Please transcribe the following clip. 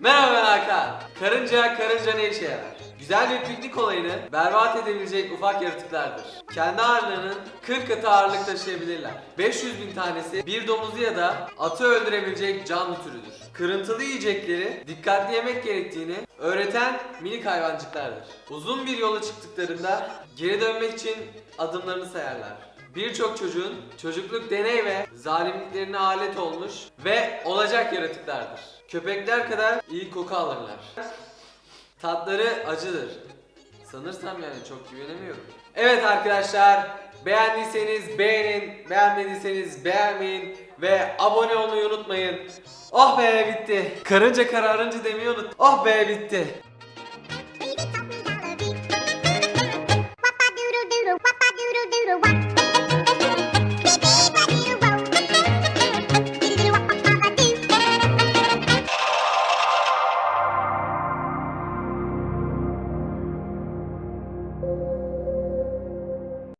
Merhaba ben. Karınca, karınca ne işe yarar? Güzel bir piknik olayını berbat edebilecek ufak yaratıklardır. Kendi ağırlığının 40 katı ağırlık taşıyabilirler. 500 bin tanesi bir domuzu ya da atı öldürebilecek canlı türüdür. Kırıntılı yiyecekleri dikkatli yemek gerektiğini öğreten minik hayvancıklardır. Uzun bir yola çıktıklarında geri dönmek için adımlarını sayarlar. Birçok çocuğun çocukluk deney ve zalimliklerine alet olmuş ve olacak yaratıklardır. Köpekler kadar iyi koku alırlar. Tatları acıdır. Sanırsam yani çok güvenemiyorum. Evet arkadaşlar, beğendiyseniz beğenin, beğenmediyseniz beğenmeyin ve abone olmayı unutmayın. Oh be bitti. Karınca kararınca demeyi unut. Oh be bitti.